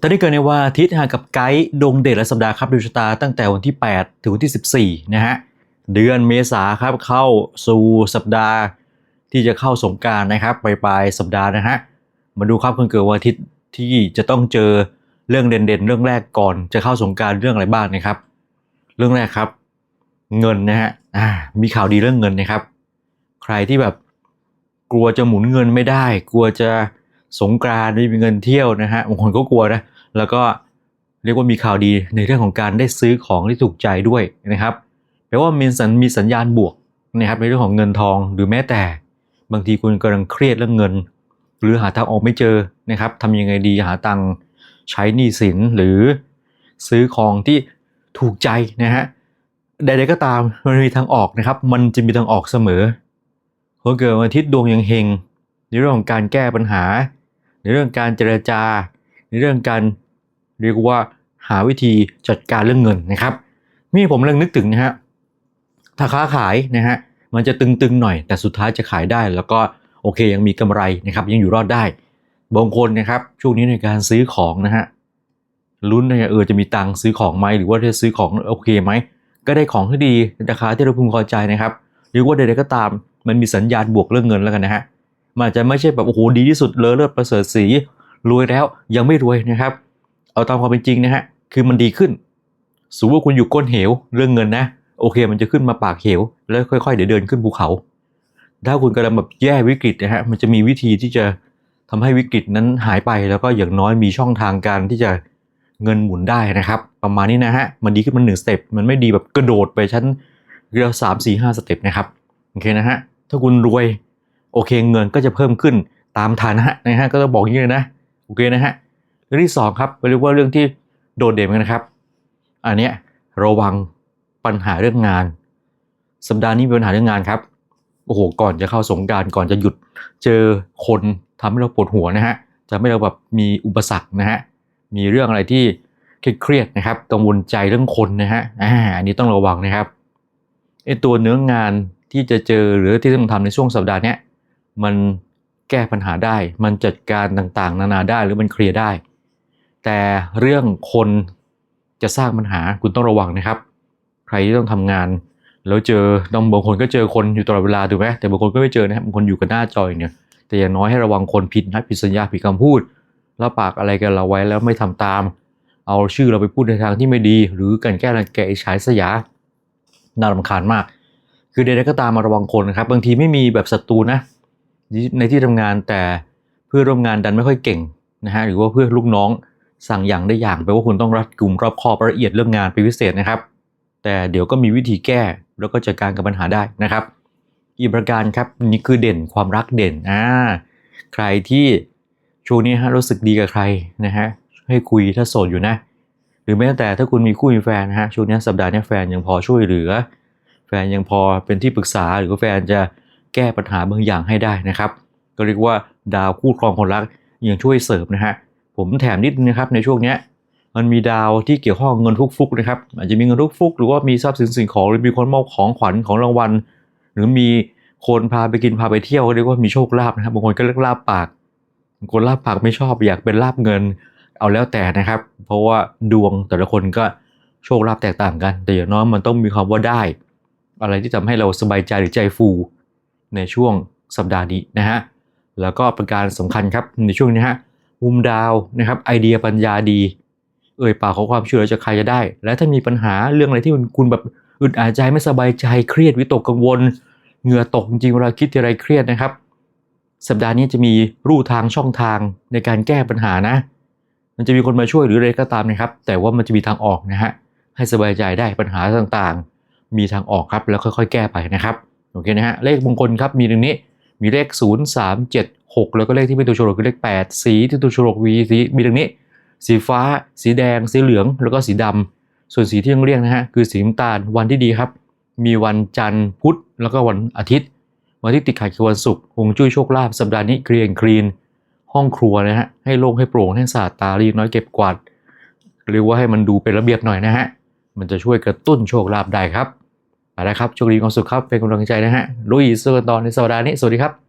ตอนนี้เกิดในวันอาทิตย์ฮะกับไกด์ดวงเดชและสัปดาห์ครับดวงชะตาตั้งแต่วันที่ 8 ถึงวันที่ 14 นะฮะ เดือนเมษาครับเข้าสู่สัปดาห์ที่จะเข้าสงการนะครับปลายปลายสัปดาห์นะฮะ มาดูครับคนเกิดวันอาทิตย์ที่จะต้องเจอเรื่องเด่นๆ เรื่องแรกก่อนจะเข้าสงการเรื่องอะไรบ้างนะครับ เรื่องแรกครับ เงินนะฮะอ่ามีข่าวดีเรื่องเงินนะครับ ใครที่แบบกลัวจะหมุนเงินไม่ได้ กลัวจะ สงกรานต์ไม่มีเงินเที่ยวนะฮะบางคนก็กลัวนะแล้วก็เรียกว่ามีข่าวดีในเรื่องของการได้ซื้อของที่ถูกใจด้วยนะครับแปลว่ามีสัญมีสัญญาณบวกนะครับในเรื่องของเงินทองหรือแม้แต่ บางทีคุณกำลังเครียดเรื่องเงิน หรือหาทางออกไม่เจอนะครับทำยังไงดีหาตังค์ใช้หนี้สินหรือซื้อของที่ถูกใจนะฮะใดๆก็ตามมันมีทางออกนะครับ มันจะมีทางออกเสมอคนเกิดวันอาทิตย์ดวงยังเฮงในเรื่องของการแก้ปัญหา ในเรื่องการเจรจา ในเรื่องการเรียกว่าหาวิธีจัดการเรื่องเงินนะครับ นี่ผมเรื่องนึกถึงนะฮะถ้าค้าขายนะฮะมันจะตึงๆหน่อย แต่สุดท้ายจะขายได้ แล้วก็โอเคยังมีกำไรนะครับ ยังอยู่รอดได้บางคนนะครับช่วงนี้ในการซื้อของนะฮะลุ้นนะเออจะมีตังค์ซื้อของไหมหรือว่าจะซื้อของโอเคไหมก็ได้ของที่ดีราคาที่เราพึงพอใจนะครับ หรือว่าใดๆก็ตามมันมีสัญญาณบวกเรื่องเงินแล้วกันนะฮะ มันอาจจะไม่ใช่แบบโอ้โหดีที่สุดเลอเลิศประเสริฐสีรวยแล้วยังไม่รวยนะครับ เอาตามความเป็นจริงนะฮะคือมันดีขึ้นสมมติว่าคุณอยู่ก้นเหวเรื่องเงินนะ โอเค มันจะขึ้นมาปากเหว แล้วค่อยๆเดี๋ยวเดินขึ้นภูเขา ถ้าคุณกำลังแบบแย่วิกฤตนะฮะมันจะมีวิธีที่จะทำให้วิกฤตนั้นหายไปแล้วก็อย่างน้อยมีช่องทางการที่จะเงินหมุนได้นะครับ ประมาณนี้นะฮะมันดีขึ้นมาหนึ่งสเต็ปมันไม่ดีแบบกระโดดไปชั้นเรียกสามสี่ห้าสเต็ปนะครับโอเคนะฮะถ้าคุณรวย โอเคเงินก็จะเพิ่มขึ้นตามฐานะนะฮะก็ต้องบอกอย่างนี้เลยนะโอเคนะฮะเรื่องที่สองครับเรียกว่าเรื่องที่โดดเด่นเหมือนกันนะครับ อันเนี้ยระวังปัญหาเรื่องงาน สัปดาห์นี้มีปัญหาเรื่องงานครับโอ้โหก่อนจะเข้าสงการก่อนจะหยุดเจอคนทำให้เราปวดหัวนะฮะจะไม่เราแบบมีอุปสรรคนะฮะมีเรื่องอะไรที่เครียดนะครับกังวลใจเรื่องคนนะฮะอ่าอันนี้ต้องระวังนะครับไอตัวเนื้องานที่จะเจอหรือที่ต้องทำในช่วงสัปดาห์เนี้ย มันแก้ปัญหาได้ มันจัดการต่างๆ นานาได้หรือมันเคลียร์ได้ แต่เรื่องคนจะสร้างปัญหาคุณต้องระวังนะครับ ใครที่ต้องทำงาน แล้วเจอต้องบางคนก็เจอคนอยู่ตลอดเวลาถูกไหมแต่บางคนก็ไม่เจอนะครับบางคนอยู่กับหน้าจอยเนี่ยแต่อย่างน้อยให้ระวังคนผิดนะผิดสัญญาผิดคำพูดรับปากอะไรกันเราไว้แล้วไม่ทำตาม เอาชื่อเราไปพูดในทางที่ไม่ดี หรือการแก้รังแกฉาสยาน่ารำคาญมาก คือใดๆก็ตามมาระวังคนนะครับ บางทีไม่มีแบบศัตรูนะ ในที่ทำงานแต่เพื่อร่วมงานดันไม่ค่อยเก่งนะฮะหรือว่าเพื่อลูกน้องสั่งอย่างได้อย่างแปลว่าคุณต้องรัดกลุ่มรอบคอบละเอียดเรื่องงานเป็นพิเศษนะครับ แต่เดี๋ยวก็มีวิธีแก้แล้วก็จัดการกับปัญหาได้นะครับ อีกประการครับนี่คือเด่นความรักเด่นอ่าใครที่ช่วงนี้ฮะรู้สึกดีกับใครนะฮะให้คุยถ้าโสดอยู่นะ หรือแม้แต่ถ้าคุณมีคู่มีแฟนนะฮะช่วงนี้สัปดาห์นี้แฟนยังพอช่วยเหลือ แฟนยังพอเป็นที่ปรึกษาหรือว่าแฟนจะ แก้ปัญหาบางอย่างให้ได้นะครับ ก็เรียกว่าดาวคู่ครองคนรักยังช่วยเสริมนะฮะผมแถมนิดนะครับในช่วงเนี้ยมันมีดาวที่เกี่ยวข้องเงินทุกฟุกนะครับอาจจะมีเงินทุกฟุกหรือว่ามีทรัพย์สินสิ่งของหรือมีคนมอบของขวัญของรางวัล หรือมีคนพาไปกินพาไปเที่ยวเรียกว่ามีโชคลาภนะครับบางคนก็เรียกลาบปากบางคนลาบปากไม่ชอบอยากเป็นลาบเงินเอาแล้วแต่นะครับ เพราะว่าดวงแต่ละคนก็โชคลาภแตกต่างกัน แต่อย่างน้อยมันต้องมีความว่าได้ อะไรที่ทำให้เราสบายใจหรือใจฟู ในช่วงสัปดาห์นี้นะฮะ แล้วก็ประการสำคัญครับในช่วงนี้ฮะ มุมดาวนะครับไอเดียปัญญาดี เอ่ยปากขอความช่วยเหลือจากใครจะได้ และถ้ามีปัญหาเรื่องอะไรที่คุณแบบอึดอัดใจไม่สบายใจเครียดวิตกกังวลเหงื่อตกจริงเวลาคิดทีไรเครียดนะครับ สัปดาห์นี้จะมีรูทางช่องทางในการแก้ปัญหานะ มันจะมีคนมาช่วยหรืออะไรก็ตามนะครับ แต่ว่ามันจะมีทางออกนะฮะให้สบายใจได้ปัญหาต่างๆ มีทางออกครับแล้วค่อยๆ แก้ไปนะครับ โอเคนะฮะเลขมงคลครับมีตรงนี้มีเลข 0 3 7 6 แล้วก็เลขที่เป็นตัวโชว์คือเลข 8 สีที่ตัวโชว์วีสีมีตรงนี้ สีฟ้า สีแดง สีเหลือง แล้วก็สีดำส่วนสีที่ต้องเรียกนะฮะคือสีน้ำตาลวันที่ดีครับ มีวันจันทร์พุธแล้วก็วันอาทิตย์ วันที่ติดขัดคือวันศุกร์ฮวงจุ้ยโชคลาภสัปดาห์นี้เคลียร์คลีน ห้องครัวนะฮะให้โล่งให้โปร่งให้สะอาดตารีน้อยเก็บกวาดหรือว่าให้มันดูเป็นระเบียบหน่อยนะฮะมันจะช่วยกระตุ้นโชคลาภได้ครับ เอาละครับโชคดีความสุขครับเป็นกำลังใจนะฮะลุยสู้กันต่อในสัปดาห์นี้สวัสดีครับ